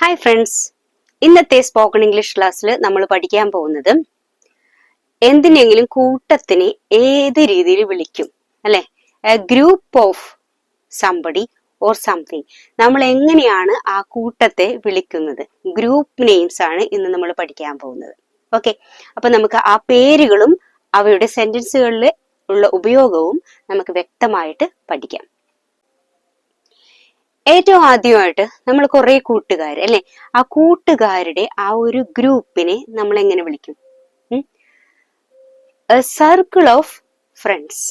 Hi friends ഇന്നത്തെ spoken English ക്ലാസ്സിൽ നമ്മൾ പഠിക്കാൻ പോകുന്നത് എന്തിനെങ്കിലും കൂട്ടത്തിനെ ഏത് രീതിയിൽ വിളിക്കും അല്ലെ? A group of somebody or something നമ്മൾ എങ്ങനെയാണ് ആ കൂട്ടത്തെ വിളിക്കുന്നത്? ഗ്രൂപ്പ് നെയിംസ് ആണ് ഇന്ന് നമ്മൾ പഠിക്കാൻ പോകുന്നത്. ഓക്കെ അപ്പൊ നമുക്ക് ആ പേരുകളും അവയുടെ സെന്റൻസുകളിൽ ഉള്ള ഉപയോഗവും നമുക്ക് വ്യക്തമായിട്ട് പഠിക്കാം. ഏറ്റവും ആദ്യമായിട്ട് നമ്മൾ കുറെ കൂട്ടുകാർ അല്ലെ? ആ കൂട്ടുകാരുടെ ആ ഒരു ഗ്രൂപ്പിനെ നമ്മൾ എങ്ങനെ വിളിക്കും? Circle of friends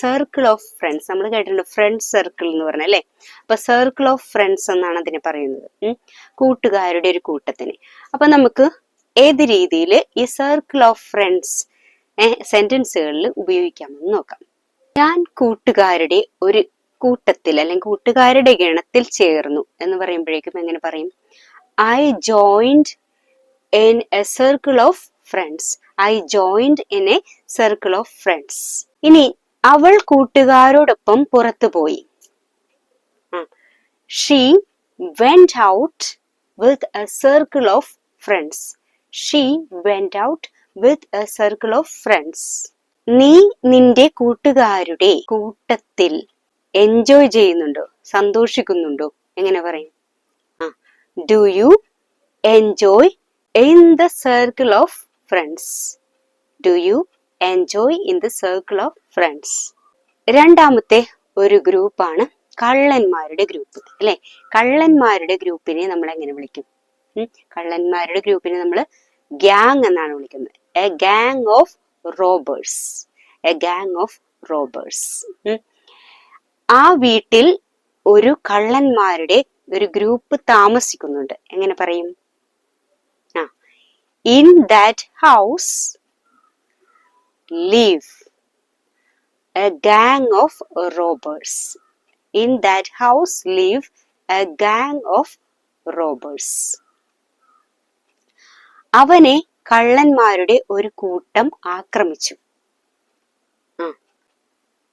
circle of friends നമ്മൾ കേട്ടിട്ടുണ്ട് ഫ്രണ്ട് സർക്കിൾ എന്ന് പറഞ്ഞ അല്ലെ? അപ്പൊ സർക്കിൾ ഓഫ് ഫ്രണ്ട്സ് എന്നാണ് അതിനെ പറയുന്നത്. കൂട്ടുകാരുടെ ഒരു കൂട്ടത്തിന്. അപ്പൊ നമുക്ക് ഏത് രീതിയിൽ ഈ സർക്കിൾ ഓഫ് ഫ്രണ്ട്സ് സെന്റൻസുകളിൽ ഉപയോഗിക്കാമെന്ന് നോക്കാം. ഞാൻ കൂട്ടുകാരുടെ ഒരു കൂട്ടത്തിൽ അല്ലെങ്കിൽ കൂട്ടുകാരുടെ ഗണത്തിൽ ചേർന്നു എന്ന് പറയുമ്പോഴേക്കും എങ്ങനെ പറയും? I joined in a circle of friends I joined in a circle of friends ഇനി അവൾ കൂട്ടുകാരോടൊപ്പം പുറത്തു പോയി. She went out with a circle of friends she went out with a circle of friends നീ നിന്റെ കൂട്ടുകാരുടെ കൂട്ടത്തിൽ എൻജോയ് ചെയ്യുന്നുണ്ടോ? സന്തോഷിക്കുന്നുണ്ടോ? എങ്ങനെ പറയും? ആ do you enjoy in the circle of friends do you enjoy in the circle of friends രണ്ടാമത്തെ ഒരു ഗ്രൂപ്പാണ് കള്ളന്മാരുടെ ഗ്രൂപ്പ് അല്ലെ? കള്ളന്മാരുടെ ഗ്രൂപ്പിനെ നമ്മൾ എങ്ങനെ വിളിക്കും? കള്ളന്മാരുടെ ഗ്രൂപ്പിനെ നമ്മൾ ഗ്യാങ് എന്നാണ് വിളിക്കുന്നത്. A gang of robbers a gang of robbers ആ വീട്ടിൽ ഒരു കള്ളന്മാരുടെ ഒരു ഗ്രൂപ്പ് താമസിക്കുന്നുണ്ട്. എങ്ങനെ പറയും? ആ in that house live a gang of robbers in that house live a gang of robbers അവനെ കള്ളന്മാരുടെ ഒരു കൂട്ടം ആക്രമിച്ചു.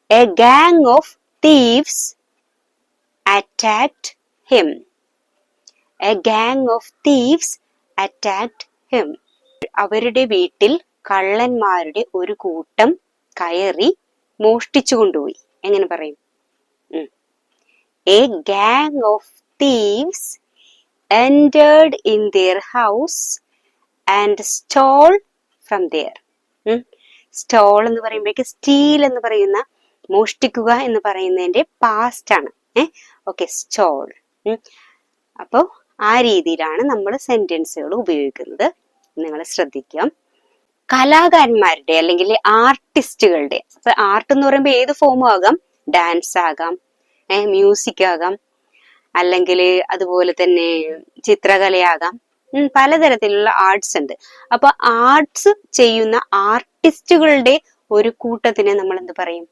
A gang of thieves attacked him. A gang of thieves attacked him. അവരുടെ വീട്ടിൽ കള്ളന്മാരുടെ ഒരു കൂട്ടം കയറി മോഷ്ടിച്ചു കൊണ്ടുപോയി എങ്ങനെ പറയും a gang of thieves entered in their house and stole from there. Stole എന്ന് പറയുമ്പോഴേക്ക് സ്റ്റീൽ എന്ന് പറയുന്ന മോഷ്ടിക്കുക എന്ന് പറയുന്നതിന്റെ പാസ്റ്റ് ആണ്. ഏഹ് ഓക്കെ സ്റ്റോൾ അപ്പോൾ ആ രീതിയിലാണ് നമ്മൾ സെന്റൻസുകൾ ഉപയോഗിക്കുന്നത്. നിങ്ങൾ ശ്രദ്ധിക്കാം. കലാകാരന്മാരുടെ അല്ലെങ്കിൽ ആർട്ടിസ്റ്റുകളുടെ അപ്പൊ ആർട്ട് എന്ന് പറയുമ്പോൾ ഏത് ഫോമും ആകാം? ഡാൻസ് ആകാം. മ്യൂസിക് ആകാം. അല്ലെങ്കിൽ അതുപോലെ തന്നെ ചിത്രകലയാകാം. പലതരത്തിലുള്ള ആർട്സ് ഉണ്ട്. അപ്പൊ ആർട്സ് ചെയ്യുന്ന ആർട്ടിസ്റ്റുകളുടെ ഒരു കൂട്ടത്തിനെ നമ്മൾ എന്ത് പറയും?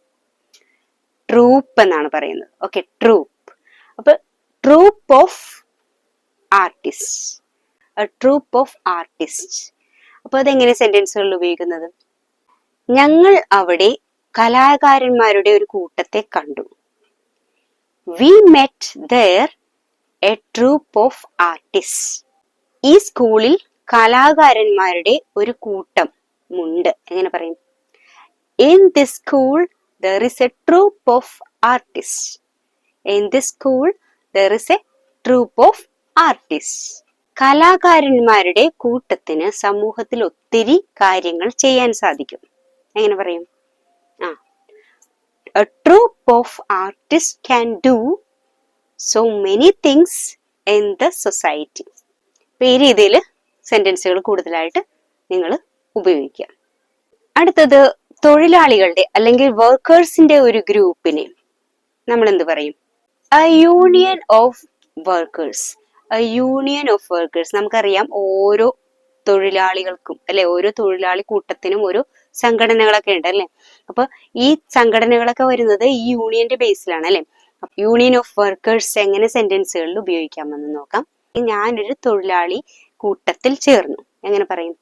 ട്രൂപ്പ് എന്നാണ് പറയുന്നത്. Okay troupe. അപ്പൊ troupe of artist. Troupe of artist. അപ്പൊ അതെങ്ങനെ സെന്റൻസുകളിൽ ഉപയോഗിക്കുന്നത്? ഞങ്ങൾ അവിടെ കലാകാരന്മാരുടെ ഒരു കൂട്ടത്തെ കണ്ടു. We met there a troupe of artist ഈ സ്കൂളിൽ കലാകാരന്മാരുടെ ഒരു കൂട്ടം ഉണ്ട്. എങ്ങനെ പറയും? In this school there is a troop of artists. In this school, there is a troop of artists. കലാകാരന്മാരുടെ കൂട്ടത്തിന് സമൂഹത്തിൽ ഒത്തിരി കാര്യങ്ങൾ ചെയ്യാൻ സാധിക്കും. എങ്ങനെ പറയും? ആ. A troupe of artist can do so many things in the society അപ്പൊ ഈ രീതിയിൽ സെന്റൻസുകൾ കൂടുതലായിട്ട് നിങ്ങൾ ഉപയോഗിക്കുക. അടുത്തത് തൊഴിലാളികളുടെ അല്ലെങ്കിൽ വർക്കേഴ്സിന്റെ ഒരു ഗ്രൂപ്പിനെ നമ്മൾ എന്ത് പറയും? A union of workers a union of workers നമുക്കറിയാം ഓരോ തൊഴിലാളികൾക്കും അല്ലെ ഓരോ തൊഴിലാളി കൂട്ടത്തിനും ഒരു സംഘടനകളൊക്കെ ഉണ്ട് അല്ലെ? അപ്പൊ ഈ സംഘടനകളൊക്കെ വരുന്നത് ഈ യൂണിയന്റെ ബേസിലാണ് അല്ലെ? യൂണിയൻ ഓഫ് വർക്കേഴ്സ് എങ്ങനെ സെന്റൻസുകളിൽ ഉപയോഗിക്കാമെന്ന് നോക്കാം. ഞാനൊരു തൊഴിലാളി കൂട്ടത്തിൽ ചേർന്നു. എങ്ങനെ പറയും?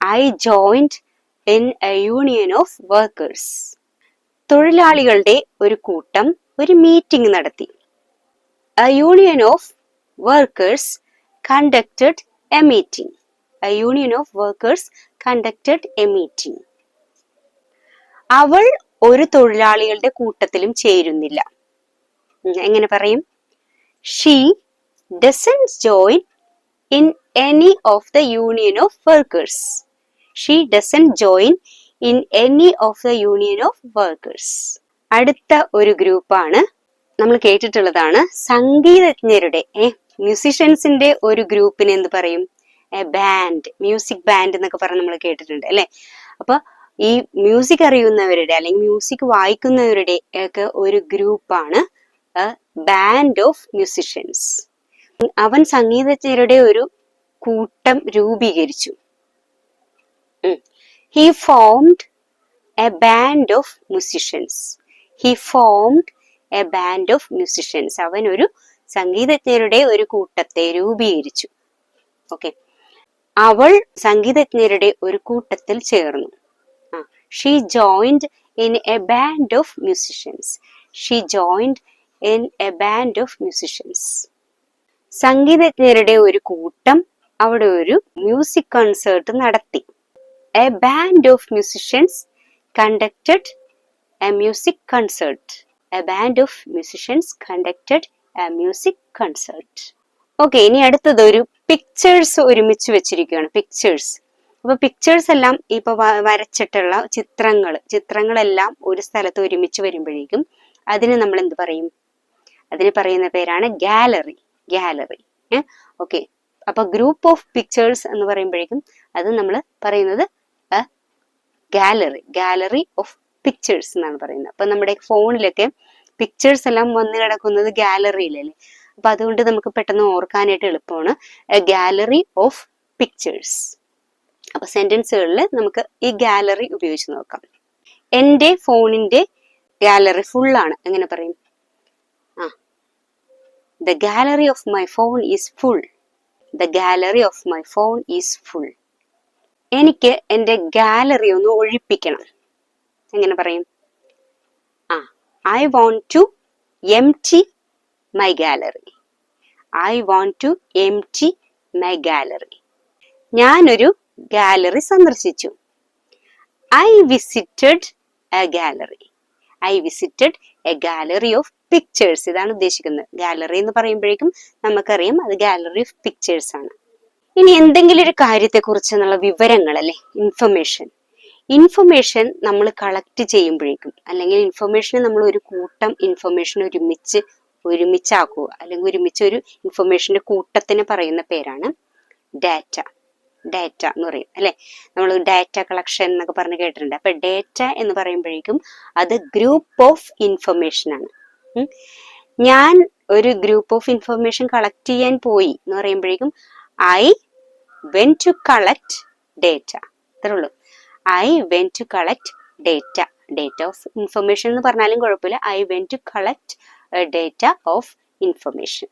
I joined in a union of workers തൊഴിലാളികളുടെ ഒരു കൂട്ടം ഒരു മീറ്റിംഗ് നടത്തി. A union of workers conducted a meeting A union of workers conducted a meeting. അവൾ ഒരു തൊഴിലാളികളുടെ കൂട്ടത്തിലും ചേരുന്നില്ല. എങ്ങനെ പറയും? She doesn't join in any of the union of workers she doesn't join in any of the union of workers അടുത്ത ഒരു ഗ്രൂപ്പാണ് നമ്മൾ കേട്ടിട്ടുള്ളതാണ് സംഗീതജ്ഞരുടെ മ്യൂസിഷ്യൻസിന്റെ ഒരു ഗ്രൂപ്പിന് എന്ത് പറയും? ബാൻഡ് മ്യൂസിക് ബാൻഡ് എന്നൊക്കെ പറഞ്ഞ് നമ്മൾ കേട്ടിട്ടുണ്ട് അല്ലെ? അപ്പൊ ഈ മ്യൂസിക് അറിയുന്നവരുടെ അല്ലെങ്കിൽ മ്യൂസിക് വായിക്കുന്നവരുടെ ഒക്കെ ഒരു ഗ്രൂപ്പാണ് ബാൻഡ് ഓഫ് മ്യൂസിഷ്യൻസ് അവൻ സംഗീതജ്ഞരുടെ ഒരു കൂട്ടം രൂപീകരിച്ചു. He formed a band of musicians he formed a band of musicians അവൻ ഒരു സംഗീതജ്ഞരുടെ ഒരു കൂട്ടത്തെ രൂപീകരിച്ചു. ഓക്കെ അവൾ സംഗീതജ്ഞരുടെ ഒരു കൂട്ടത്തിൽ ചേർന്നു. She joined in a band of musicians she joined in a band of musicians സംഗീതജ്ഞരുടെ ഒരു കൂട്ടം അവിടെ ഒരു മ്യൂസിക് കൺസേർട്ട് നടത്തി. A band of musicians conducted a music concert a band of musicians conducted a music concert okay ഇനി അടുത്തത് ഒരു pictures ഒരുമിച്ച് വെച്ചിരിക്കുകയാണ് പിക്ചേഴ്സ് അപ്പൊ പിക്ചേഴ്സ് എല്ലാം ഇപ്പൊ വരച്ചിട്ടുള്ള ചിത്രങ്ങൾ ചിത്രങ്ങളെല്ലാം ഒരു സ്ഥലത്ത് ഒരുമിച്ച് വരുമ്പോഴേക്കും അതിന് നമ്മൾ എന്ത് പറയും? അതിന് പറയുന്ന പേരാണ് ഗാലറി ഗാലറി ഓക്കെ അപ്പൊ ഗ്രൂപ്പ് ഓഫ് പിക്ചേഴ്സ് എന്ന് പറയുമ്പോഴേക്കും അത് നമ്മൾ പറയുന്നത് ഗാലറി ഗാലറി ഓഫ് പിക്ചേഴ്സ് എന്നാണ് പറയുന്നത്. അപ്പൊ നമ്മുടെ ഫോണിലൊക്കെ പിക്ചേഴ്സ് എല്ലാം വന്നു കിടക്കുന്നത് ഗാലറിയിലല്ലേ അപ്പൊ അതുകൊണ്ട് നമുക്ക് പെട്ടെന്ന് ഓർക്കാനായിട്ട് എളുപ്പമാണ്. ഗാലറി ഓഫ് പിക്ചേഴ്സ് അപ്പൊ സെന്റൻസുകളിൽ നമുക്ക് ഈ ഗാലറി ഉപയോഗിച്ച് നോക്കാം. എന്റെ ഫോണിന്റെ ഗാലറി ഫുൾ ആണ് എങ്ങനെ പറയും? ആ. The gallery of my phone is full the gallery of my phone is full എനിക്ക് എന്റെ ഗാലറി ഒന്ന് ഒഴിപ്പിക്കണം. എങ്ങനെ പറയും? ആ I want to empty my gallery I want to empty my gallery ഞാനൊരു ഗാലറി സന്ദർശിച്ചു. I visited a gallery I visited a gallery of pictures ഇതാണ് ഉദ്ദേശിക്കുന്നത്. ഗാലറി എന്ന് പറയുമ്പോഴേക്കും നമുക്കറിയാം അത് ഗാലറി ഓഫ് പിക്ചേഴ്സ് ആണ്. ഇനി എന്തെങ്കിലും ഒരു കാര്യത്തെ എന്നുള്ള വിവരങ്ങൾ അല്ലെ ഇൻഫർമേഷൻ ഇൻഫർമേഷൻ നമ്മൾ കളക്ട് ചെയ്യുമ്പോഴേക്കും അല്ലെങ്കിൽ ഇൻഫർമേഷനെ നമ്മൾ ഒരു കൂട്ടം ഇൻഫർമേഷൻ ഒരുമിച്ച് ഒരുമിച്ചാക്കുക അല്ലെങ്കിൽ ഒരുമിച്ച് ഒരു ഇൻഫർമേഷന്റെ കൂട്ടത്തിന് പറയുന്ന പേരാണ് ഡാറ്റ ഡാറ്റ എന്ന് പറയും അല്ലെ? നമ്മൾ ഡാറ്റ കളക്ഷൻ എന്നൊക്കെ പറഞ്ഞ് കേട്ടിട്ടുണ്ട്. അപ്പൊ ഡാറ്റ എന്ന് പറയുമ്പോഴേക്കും അത് ഗ്രൂപ്പ് ഓഫ് ഇൻഫർമേഷൻ ആണ്. ഞാൻ ഒരു ഗ്രൂപ്പ് ഓഫ് ഇൻഫർമേഷൻ കളക്ട് ചെയ്യാൻ പോയി എന്ന് പറയുമ്പോഴേക്കും I went to collect data അത്രേ ഉള്ളൂ. I went to collect data data of information എന്ന് പറഞ്ഞാലും കുഴപ്പമില്ല. I went to collect data of information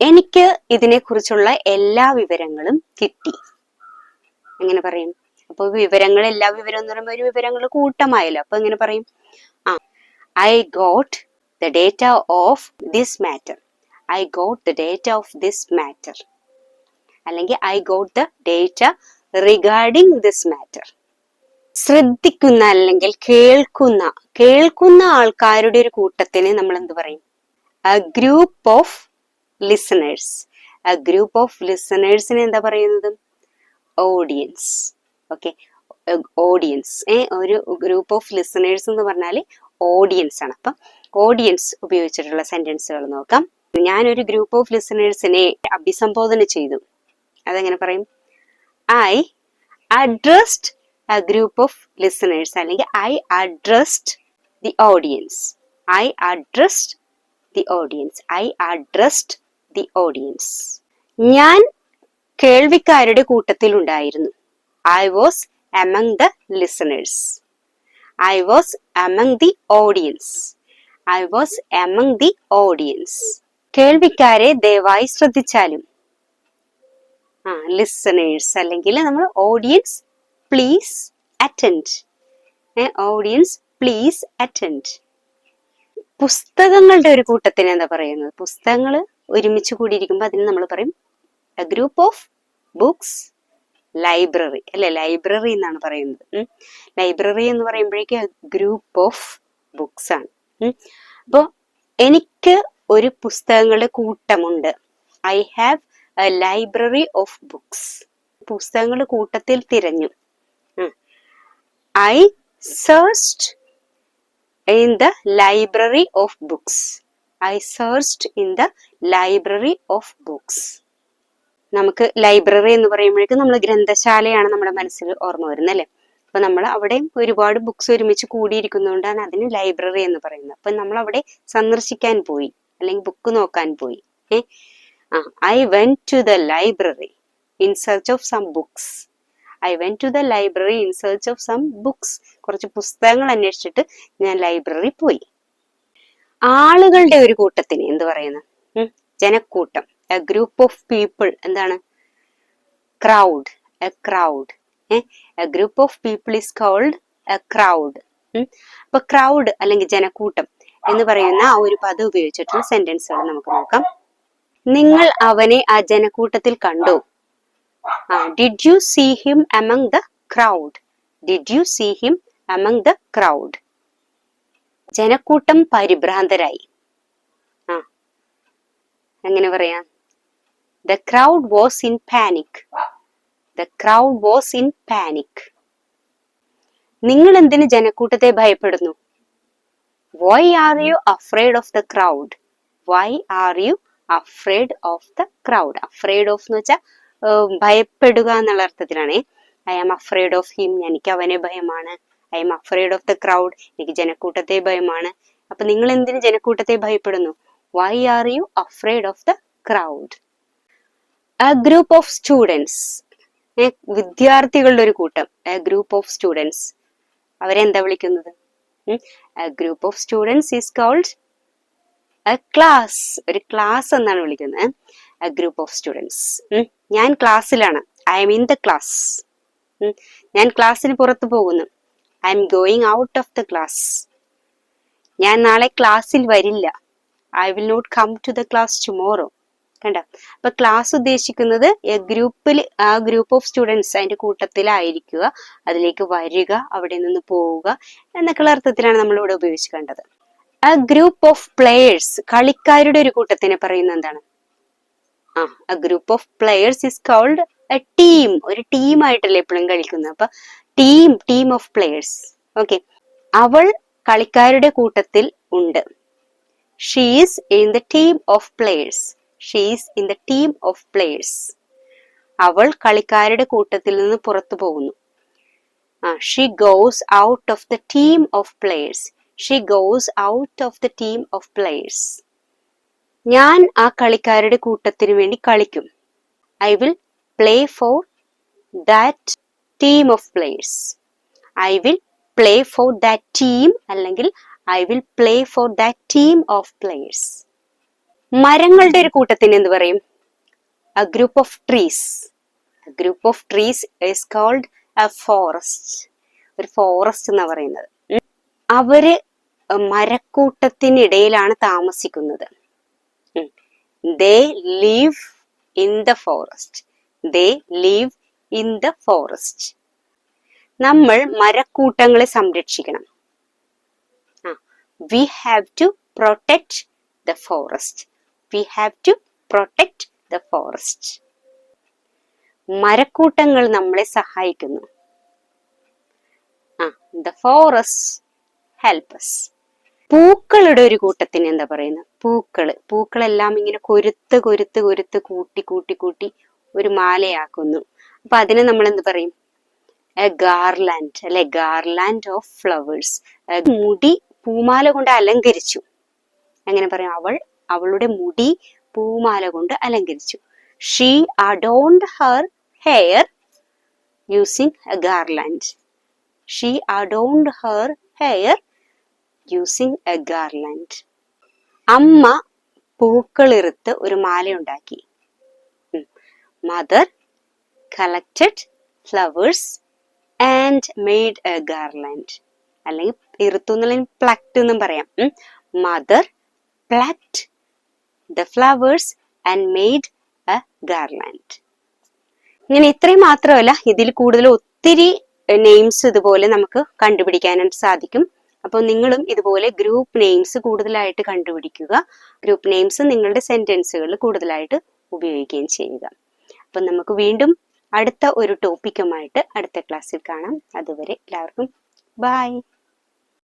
എനിക്ക് ഇതിനെക്കുറിച്ചുള്ള എല്ലാ വിവരങ്ങളും കിട്ടി. എങ്ങനെ പറയും? അപ്പോൾ വിവരങ്ങൾ എല്ലാ വിവരം എന്ന് പറയുമ്പോൾ ഒരു വിവരങ്ങൾ കൂട്ടമായല്ലോ. അപ്പൊ എങ്ങനെ പറയും? ആ I got the data of this matter I got the data of this matter അല്ലെങ്കിൽ I got the data regarding this matter ശ്രദ്ധിക്കുന്ന അല്ലെങ്കിൽ കേൾക്കുന്ന കേൾക്കുന്ന ആൾക്കാരുടെ ഒരു കൂട്ടത്തിന് നമ്മൾ എന്ത് പറയും? A group of listeners a group of listeners-നെ എന്താ പറയുന്നത്? ഓഡിയൻസ് ഓക്കെ ഓഡിയൻസ് ഏ ഒരു ഗ്രൂപ്പ് ഓഫ് ലിസണേഴ്സ് എന്ന് പറഞ്ഞാൽ ഓഡിയൻസ് ആണ്. അപ്പം ഓഡിയൻസ് ഉപയോഗിച്ചിട്ടുള്ള സെന്റൻസുകൾ നോക്കാം. ഞാൻ ഒരു ഗ്രൂപ്പ് ഓഫ് ലിസണേഴ്സിനെ അഭിസംബോധന ചെയ്തു. അതെങ്ങനെ പറയും? I addressed a group of listeners അല്ലെങ്കിൽ I addressed the audience I addressed the audience I addressed the audience ഞാൻ കേൾവിക്കാരുടെ കൂട്ടത്തിൽ ഉണ്ടായിരുന്നു I was among the listeners I was among the audience I was among the audience കേൾവിക്കാരെ ദയവായി ശ്രദ്ധിച്ചാലും ആ listeners അല്ലെങ്കിൽ നമ്മൾ audience please attend audience please attend പുസ്തകങ്ങളുടെ ഒരു കൂട്ടത്തിന് എന്താ പറയുന്നത്? പുസ്തകങ്ങൾ ഒരുമിച്ച് കൂടിയിരിക്കുമ്പോൾ അതിന് നമ്മൾ പറയും a group of books library അല്ലെ? ലൈബ്രറി എന്നാണ് പറയുന്നത്. ലൈബ്രറി എന്ന് പറയുമ്പോഴേക്കും ഗ്രൂപ്പ് ഓഫ് ബുക്സ് ആണ്. അപ്പോൾ എനിക്ക് ഒരു പുസ്തകങ്ങളുടെ കൂട്ടമുണ്ട്. I have library of books പുസ്തകങ്ങൾ കൂട്ടത്തിൽ തിരഞ്ഞു. I searched in the library of books I searched in the library of books നമുക്ക് ലൈബ്രറി എന്ന് പറയുമ്പോഴേക്കും നമ്മൾ ഗ്രന്ഥശാലയാണ് നമ്മുടെ മനസ്സിൽ ഓർമ്മ വരുന്നത് അല്ലേ? അപ്പൊ നമ്മൾ അവിടെ ഒരുപാട് ബുക്സ് ഒരുമിച്ച് കൂടിയിരിക്കുന്നതുകൊണ്ടാണ് അതിന് ലൈബ്രറി എന്ന് പറയുന്നത്. അപ്പൊ നമ്മൾ അവിടെ സന്ദർശിക്കാൻ പോയി. അല്ലെങ്കിൽ ബുക്ക് നോക്കാൻ പോയി. ഏ? ആ I went to the library in search of some books I went to the library in search of some books കുറച്ച് പുസ്തകങ്ങൾ അന്വേഷിച്ചിട്ട് ഞാൻ ലൈബ്രറി പോയി. ആളുകളുടെ ഒരു കൂട്ടത്തിന് എന്ത് പറയുന്നു? ജനക്കൂട്ടം. എ ഗ്രൂപ്പ് ഓഫ് പീപ്പിൾ എന്താണ്? Crowd a crowd a group of people is called a crowd അപ്പൊ ക്രൗഡ് അല്ലെങ്കിൽ ജനക്കൂട്ടം എന്ന് പറയുന്ന ആ ഒരു പദം ഉപയോഗിച്ചിട്ടുള്ള സെന്റൻസുകൾ നമുക്ക് നോക്കാം. നിങ്ങൾ അവനെ ആ ജനക്കൂട്ടത്തിൽ കണ്ടു. Did you see him among the crowd did you see him among the crowd ജനക്കൂട്ടം പരിഭ്രാന്തരായി. ആ എങ്ങനെ പറയാ? The crowd was in panic the crowd was in panic നിങ്ങൾ എന്തിന് ജനക്കൂട്ടത്തെ ഭയപ്പെടുന്നു? Why are you afraid of the crowd why are you afraid of the crowd afraid of എന്ന് വെച്ചാൽ ഭയപ്പെടുക എന്നുള്ള അർത്ഥത്തിലാണ്. I am afraid of him എനിക്ക് അവനെ ഭയമാണ്. I am afraid of the crowd എനിക്ക് ജനക്കൂട്ടത്തെ ഭയമാണ്. അപ്പൊ നിങ്ങൾ എന്തിന് ജനക്കൂട്ടത്തെ ഭയപ്പെടുന്നു? Why are you afraid of the crowd a group of students വിദ്യാർത്ഥികളുടെ ഒരു കൂട്ടം. എ ഗ്രൂപ്പ് ഓഫ് സ്റ്റുഡൻസ് അവരെന്താ വിളിക്കുന്നത്? A group of students is called a class ഒരു ക്ലാസ് എന്നാണ് വിളിക്കുന്നത്. എ ഗ്രൂപ്പ് ഓഫ് സ്റ്റുഡൻസ് ഞാൻ ക്ലാസ്സിലാണ് I am in the class ഞാൻ ക്ലാസ്സിന് പുറത്തു പോകുന്നു. I am going out of the class ഞാൻ നാളെ ക്ലാസ്സിൽ വരില്ല. I will not come to the class tomorrow കണ്ട? അപ്പൊ ക്ലാസ് ഉദ്ദേശിക്കുന്നത് ഗ്രൂപ്പിൽ ആ ഗ്രൂപ്പ് ഓഫ് സ്റ്റുഡൻസ് അതിന്റെ കൂട്ടത്തിലായിരിക്കുക. അതിലേക്ക് വരിക അവിടെ നിന്ന് പോവുക എന്നൊക്കെയുള്ള അർത്ഥത്തിലാണ് നമ്മൾ ഇവിടെ ഉപയോഗിച്ച് ആ ഗ്രൂപ്പ് ഓഫ് പ്ലേയേഴ്സ് കളിക്കാരുടെ ഒരു കൂട്ടത്തിനെ പറയുന്നത് എന്താണ്? ആ a group of players is called a team ഒരു ടീം ആയിട്ടല്ലേ എപ്പോഴും കളിക്കുന്നത്. അപ്പൊ team team of players okay അവൾ കളിക്കാരുടെ കൂട്ടത്തിൽ ഉണ്ട്. She's in the team of players she's in the team of players അവൾ കളിക്കാരുടെ കൂട്ടത്തിൽ നിന്ന് പുറത്തു പോകുന്നു. ആ she goes out of the team of players she goes out of the team of players ഞാൻ ആ കളിക്കാരുടെ കൂട്ടത്തിന് വേണ്ടി കളിക്കും. I will play for that team of players I will play for that team അല്ലെങ്കിൽ I will play for that team of players മരങ്ങളുടെ ഒരു കൂട്ടത്തിന് എന്ത് പറയും? A group of trees a group of trees is called a forest ഒരു forest എന്നാണ് പറയുന്നത്. അവർ മരക്കൂട്ടത്തിനിടയിലാണ് താമസിക്കുന്നത്. They live in the forest they live in the forest നമ്മൾ മരക്കൂട്ടങ്ങളെ സംരക്ഷിക്കണം. We have to protect the forest we have to protect the forest മരക്കൂട്ടങ്ങൾ നമ്മളെ സഹായിക്കുന്നു. ആ. ദ ഫോറസ്റ്റ് ഹെൽപ്പസ് പൂക്കളുടെ ഒരു കൂട്ടത്തിന് എന്താ പറയുന്നത് പൂക്കൾ. പൂക്കളെല്ലാം ഇങ്ങനെ കൊരുത്ത് കൊരുത്ത് കൊരുത്ത് കൂട്ടി കൂട്ടി കൂട്ടി ഒരു മാലയാക്കുന്നു. അപ്പൊ അതിനെ നമ്മൾ എന്ത് പറയും? എ ഗാർലാൻഡ് അല്ലെ? ഗാർലാൻഡ് ഓഫ് ഫ്ലവേഴ്സ് മുടി പൂമാല കൊണ്ട് അലങ്കരിച്ചു. എങ്ങനെ പറയും? അവൾ അവളുടെ മുടി പൂമാല കൊണ്ട് അലങ്കരിച്ചു. She adorned her hair using a garland she adorned her hair using a garland അമ്മ പൂക്കളിറുത്ത് ഒരു മാല ഉണ്ടാക്കി mother collected flowers and made a garland അല്ലെങ്കിൽ ഇറുത്തു എന്നുള്ളതിന് പ്ലക്ട് എന്നും പറയാം. Mother plucked the flowers and made a garland ഇങ്ങനെ ഇത്രയും മാത്രമല്ല ഇതിൽ കൂടുതൽ ഒത്തിരി നെയിംസ് ഇതുപോലെ നമുക്ക് കണ്ടുപിടിക്കാനായിട്ട് സാധിക്കും. അപ്പോൾ നിങ്ങളും ഇതുപോലെ ഗ്രൂപ്പ് നെയിംസ് കൂടുതലായിട്ട് കണ്ടുപിടിക്കുക. ഗ്രൂപ്പ് നെയിംസ് നിങ്ങളുടെ സെന്റൻസുകളിൽ കൂടുതലായിട്ട് ഉപയോഗിക്കുകയും ചെയ്യുക. അപ്പം നമുക്ക് വീണ്ടും അടുത്ത ഒരു ടോപ്പിക്കുമായിട്ട് അടുത്ത ക്ലാസ്സിൽ കാണാം. അതുവരെ എല്ലാവർക്കും ബൈ